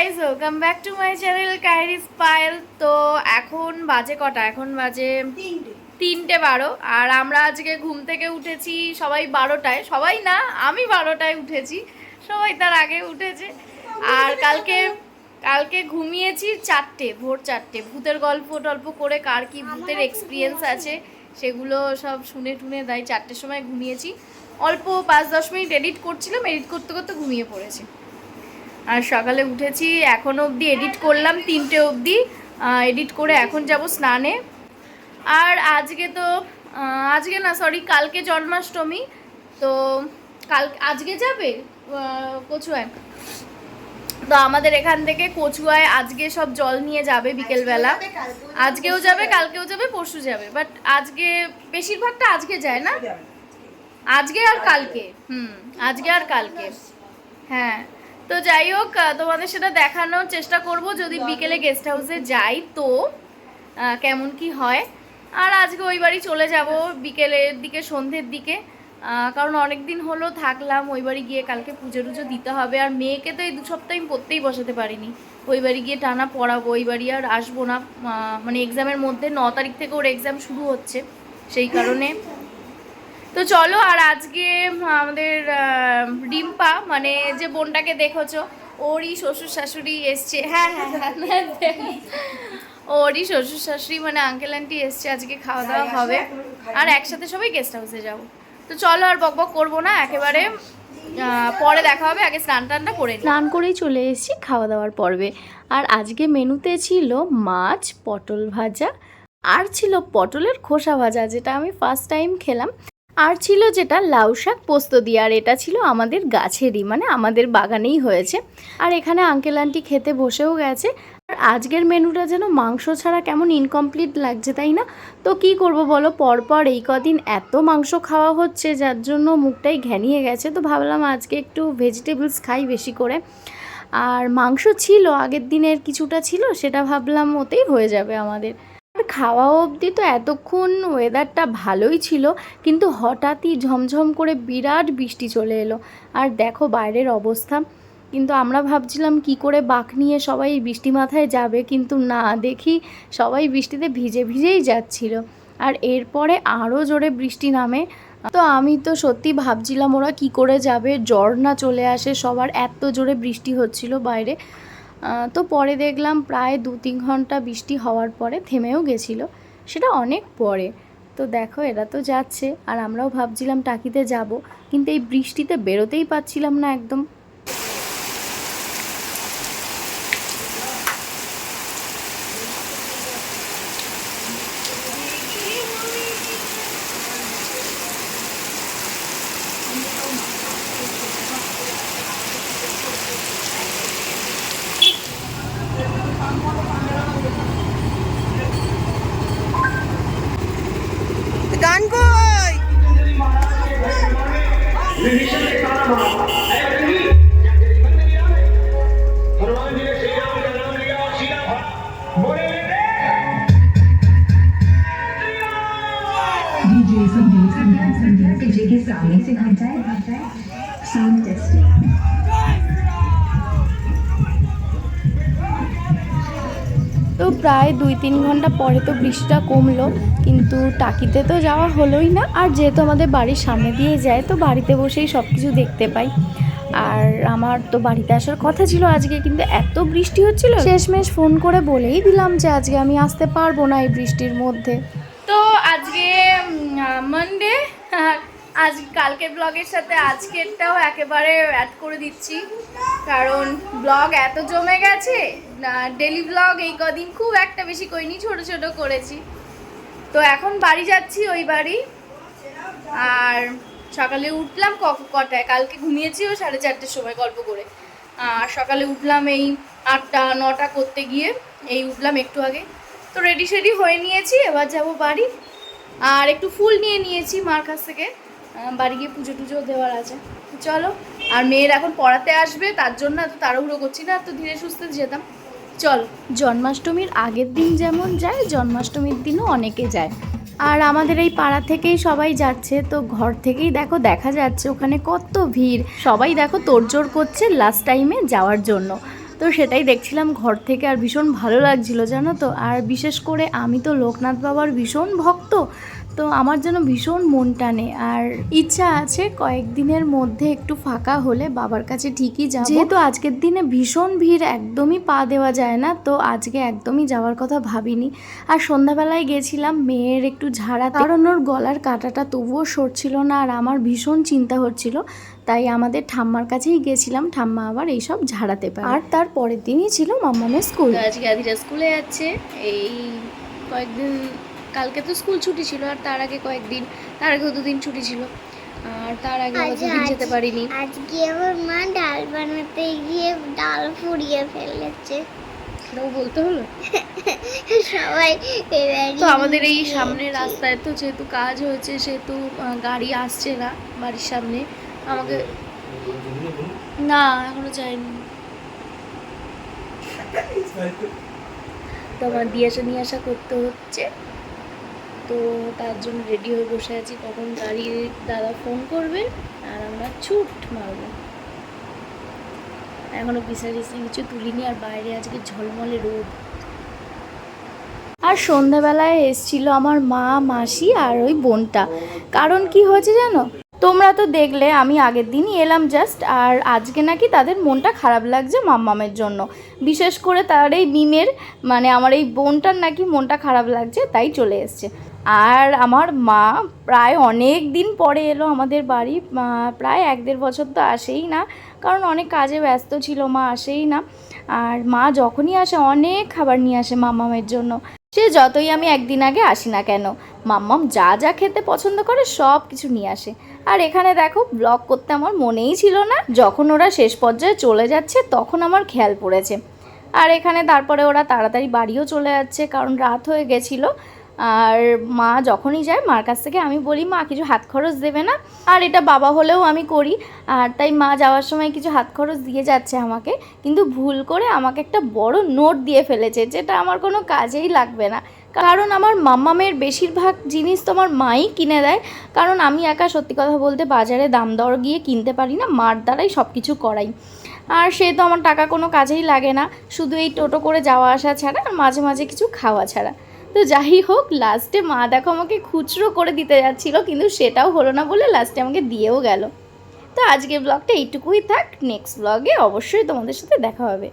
Guys welcome back to my channel কাইরিস Payel তো এখন বাজে কটা? এখন বাজে তিনটে। বারো। আর আমরা আজকে ঘুম থেকে উঠেছি সবাই বারোটায়। সবাই না আমি বারোটায় উঠেছি। সবাই তার আগে উঠেছে। আর কালকে কালকে ঘুমিয়েছি চারটে ভোর চারটে। ভূতের গল্প টল্প করে কার কি ভূতের এক্সপিরিয়েন্স আছে সেগুলো সব শুনে টুনে দেয় চারটের সময় ঘুমিয়েছি। অল্প পাঁচ দশ মিনিট এডিট করছিলাম এডিট করতে করতে ঘুমিয়ে পড়েছি। আর সকালে উঠেছি এখন অবধি এডিট করলাম তিনটে অবধি। এডিট করে এখন যাব স্নানে। আর আজকে তো আজকে না সরি কালকে জন্মাষ্টমী। তো কাল আজকে যাবে? কচুয়ায়। তো আমাদের এখান থেকে কচুয়ায় আজকে সব জল নিয়ে যাবে বিকেলবেলা। আজকেও যাবে কালকেও যাবে পরশু যাবে বাট আজকে বেশিরভাগটা আজকে যায় না? আজকে আর কালকে। হুম আজকে আর কালকে। হ্যাঁ। তো যাই হোক তোমাদের সেটা দেখানোর চেষ্টা করব যদি বিকেলে গেস্ট হাউসে যাই। তো কেমন কি হয়? আর আজকে ওই বাড়ি চলে যাব বিকেলের দিকে, সন্ধ্যের দিকে। কারণ অনেক দিন হলো থাকলাম, ওই বাড়ি গিয়ে কালকে পুজো টুজো দিতে হবে। আর মেয়েকে তো এই দু সপ্তাহ আমি পড়তেই বসাতে পারিনি। ওই বাড়ি গিয়ে টানা পড়াবো, ওই বাড়ি আর আসব না। মানে এক্সামের মধ্যে ন তারিখ থেকে ওর এক্সাম শুরু হচ্ছে। সেই কারণে তো চলো আর আজকে আমাদের রিম্পা মানে যে বোনটাকে দেখেছ ওরই শ্বশুর শাশুড়ি এসছে। হ্যাঁ হ্যাঁ হ্যাঁ হ্যাঁ। ওরই শ্বশুর শাশুড়ি মানে আঙ্কেল আন্টি এসছে আজকে খাওয়া দাওয়া হবে। আর একসাথে সবাই গেস্ট হাউসে যাব। তো চলো আর বক বক করব না একেবারে পরে দেখা হবে আগে স্নান টানটা করে স্নান করেই চলে এসেছি খাওয়া দাওয়ার পর্বে। আর আজকে মেনুতে ছিল মাছ পটল ভাজা আর ছিল পটলের খোসা ভাজা যেটা আমি ফার্স্ট টাইম খেলাম। আর ছিল যেটা লাউ শাক, পোস্ত দিয়ে, আর এটা ছিল আমাদের গাছেরই মানে আমাদের বাগানেই হয়েছে। আর এখানে আঙ্কেল আন্টি খেতে বসেও গেছে। আর আজকের মেনুটা যেন মাংস ছাড়া কেমন ইনকমপ্লিট লাগছে, তাই না? তো কি করব বলো? পরপর এই কদিন এত মাংস খাওয়া হচ্ছে, যার জন্য মুখটাই ঘ্যানিয়ে গেছে। তো ভাবলাম আজকে একটু ভেজিটেবলস খাই বেশি করে। আর মাংস ছিল, আগের দিনের কিছুটা ছিল, সেটা ভাবলাম ওতেই হয়ে যাবে আমাদের। খাওয়া অবধি তো এতক্ষণ ওয়েদারটা ভালোই ছিল, কিন্তু হঠাৎই ঝমঝম করে বিরাট বৃষ্টি চলে এলো। আর দেখো বাইরের অবস্থা। কিন্তু আমরা ভাবছিলাম কি করে বাঁক নিয়ে সবাই বৃষ্টি মাথায় যাবে, কিন্তু না, দেখি সবাই বৃষ্টিতে ভিজে ভিজেই যাচ্ছিল। আর এরপরে আরও জোরে বৃষ্টি নামে। তো আমি তো সত্যি ভাবছিলাম ওরা কি করে যাবে জ্বর না চলে আসে, সবার এত জোরে বৃষ্টি হচ্ছিল বাইরে। তো পরে দেখলাম প্রায় দু তিন ঘণ্টা বৃষ্টি হওয়ার পরে থেমেও গেছিল। সেটা অনেক পরে। তো দেখো, এরা তো যাচ্ছে। আর আমরাও ভাবছিলাম টাকিতে যাব, কিন্তু এই বৃষ্টিতে বেরোতেই পারছিলাম না একদম। हनुमान जी ने श्री राम का नाम लिया और सीधा भागा बोले, डीजे, संगीत संगीत संगीत, डीजे के सामने से घंटाए साउंड टेस्टिंग। প্রায় দুই তিন ঘণ্টা পরে তো বৃষ্টিটা কমলো, কিন্তু টাকিতে তো যাওয়া হলোই না। আর যেহেতু আমাদের বাড়ির সামনে দিয়ে যায়, তো বাড়িতে বসেই সব কিছু দেখতে পাই। আর আমার তো বাড়িতে আসার কথা ছিল আজকে, কিন্তু এত বৃষ্টি হচ্ছিল, শেষমেশ ফোন করে বলেই দিলাম যে আজকে আমি আসতে পারব না এই বৃষ্টির মধ্যে। তো আজকে মানডে আজ কালকের ব্লগের সাথে আজকেরটাও একেবারে অ্যাড করে দিচ্ছি। কারণ ব্লগ এত জমে গেছে ডেলি ব্লগ এই কদিন খুব একটা বেশি করিনি, ছোট ছোট করেছি। তো এখন বাড়ি যাচ্ছি ওই বাড়ি। আর সকালে উঠলাম কটায়? কালকে ঘুমিয়েছিও সাড়ে চারটের সময় গল্প করে। আর সকালে উঠলাম এই আটটা, নটা করতে গিয়ে এই উঠলাম একটু আগে। তো রেডি সেডি হয়ে নিয়েছি, এবার যাব বাড়ি। আর একটু ফুল নিয়ে নিয়েছি মার কাছ থেকে। বাড়ি গিয়ে পুজো টুজো দেওয়ার আছে। চলো, আর মেয়ের এখন পড়াতে আসবে, তার জন্য এত তাড়াহুড়ো করছি না, এত ধীরে সুস্থে যেতাম। চল, জন্মাষ্টমীর আগের দিন যেমন যায়, জন্মাষ্টমীর দিনও অনেকে যায়। আর আমাদের এই পাড়া থেকেই সবাই যাচ্ছে, তো ঘর থেকেই দেখো দেখা যাচ্ছে, ওখানে কত ভিড়। সবাই দেখো তোড়জোড় করছে লাস্ট টাইমে যাওয়ার জন্য। তো সেটাই দেখছিলাম ঘর থেকে আর ভীষণ ভালো লাগছিল জানো তো? আর বিশেষ করে আমি তো লোকনাথ বাবার ভীষণ ভক্ত তো আমার যেন ভীষণ মন টানে আর ইচ্ছা আছে কয়েকদিনের মধ্যে একটু ফাঁকা হলে বাবার কাছে ঠিকই যাব। যেহেতু আজকের দিনে ভীষণ ভিড় একদমই পা দেওয়া যায় না তো আজকে একদমই যাওয়ার কথা ভাবিনি। আর সন্ধ্যাবেলায় গেছিলাম মেয়ের একটু ঝাড়া কারণ ওর গলার কাঁটাটা তবুও সরছিল না আর আমার ভীষণ চিন্তা হচ্ছিল। তাই আমাদের ঠাম্মার কাছেই গেছিলাম ঠাম্মা আবার এইসব ঝাড়াতে পারে। আর তার পরের দিনই ছিল মাম্মামের স্কুল। আজকে আদিরা স্কুলে যাচ্ছে এই কয়েকদিন কালকে তো স্কুল ছুটি ছিল আর তার আগে কয়েকদিন তার আগেও দুদিন ছুটি ছিল আর তার আগে দুদিন যেতে পারিনি। আজকে আমার মা ডাল বানাতে গিয়ে ডাল ফুরিয়ে ফেলেছে। সেটাও বলতে হলো? সবাই এবারই তো আমাদের এই এসেছে। রাস্তায় তো যেহেতু কাজ হয়েছে সেহেতু গাড়ি আসছে না বাড়ির সামনে আমাকে না, এখনও যায়নি তো আমার দিয়ে আসা নিয়ে আসা করতে হচ্ছে। তো তার জন্য রেডি হয়ে বসে আছি। কখন গাড়ির দাদা ফোন করবে, আর আমরা ছুট মারবো। এখনও বিছানা টিছনা কিছু তুলিনি, আর বাইরে আজকে ঝলমলে রোদ। আর সন্ধ্যাবেলায় এসছিল আমার মা, মাসি আর ওই বোনটা। কারণ কি হয়েছে জানো? তোমরা তো দেখলে, আমি আগের দিনই এলাম জাস্ট আর আজকে নাকি তাদের মনটা খারাপ লাগছে মাম্মামের জন্য। বিশেষ করে তার এই মিমের মানে আমার এই বোনটার নাকি মনটা খারাপ লাগছে, তাই চলে এসছে। আর আমার মা প্রায় অনেক দিন পরে এলো আমাদের বাড়ি প্রায় এক দেড় বছর তো আসেই না, কারণ অনেক কাজে ব্যস্ত ছিল, মা আসেই না। আর মা যখনই আসে, অনেক খাবার নিয়ে আসে মাম্মামের জন্য। সে যতই আমি একদিন আগে আসি না কেন, মাম্মাম যা যা খেতে পছন্দ করে সব কিছু নিয়ে আসে। আর এখানে দেখো ব্লগ করতে আমার মনেই ছিল না, যখন ওরা শেষ পর্যায়ে চলে যাচ্ছে তখন আমার খেয়াল পড়েছে। আর এখানে তারপরে ওরা তাড়াতাড়ি বাড়িও চলে যাচ্ছে, কারণ রাত হয়ে গেছিল আর মা যখনই যায়, মার কাছ থেকে আমি বলি, মা, কিছু হাত খরচ দেবে না। আর এটা বাবা হলেও আমি করি। আর তাই মা যাওয়ার সময় কিছু হাত খরচ দিয়ে যাচ্ছে আমাকে, কিন্তু ভুল করে আমাকে একটা বড় নোট দিয়ে ফেলেছে, যেটা আমার কোনো কাজেই লাগবে না। কারণ আমার মাম্মামের বেশিরভাগ জিনিস তো আমার মাই কিনে দেয়। কারণ আমি একা সত্যি কথা বলতে বাজারে দাম দর গিয়ে কিনতে পারি না, মার দ্বারাই সব কিছু করাই। আর সে তো আমার টাকা কোনো কাজেই লাগে না, শুধু এই টোটো করে যাওয়া আসা ছাড়া আর মাঝে মাঝে কিছু খাওয়া ছাড়া। তো যাই হোক লাস্টে মা দেখো আমাকে খুচরো করে দিতে যাচ্ছিল, কিন্তু সেটাও হলো না বলে লাস্টে আমাকে দিয়েও গেল। তো আজকের ব্লগটা এইটুকুই থাক নেক্সট ব্লগে অবশ্যই তোমাদের সাথে দেখা হবে।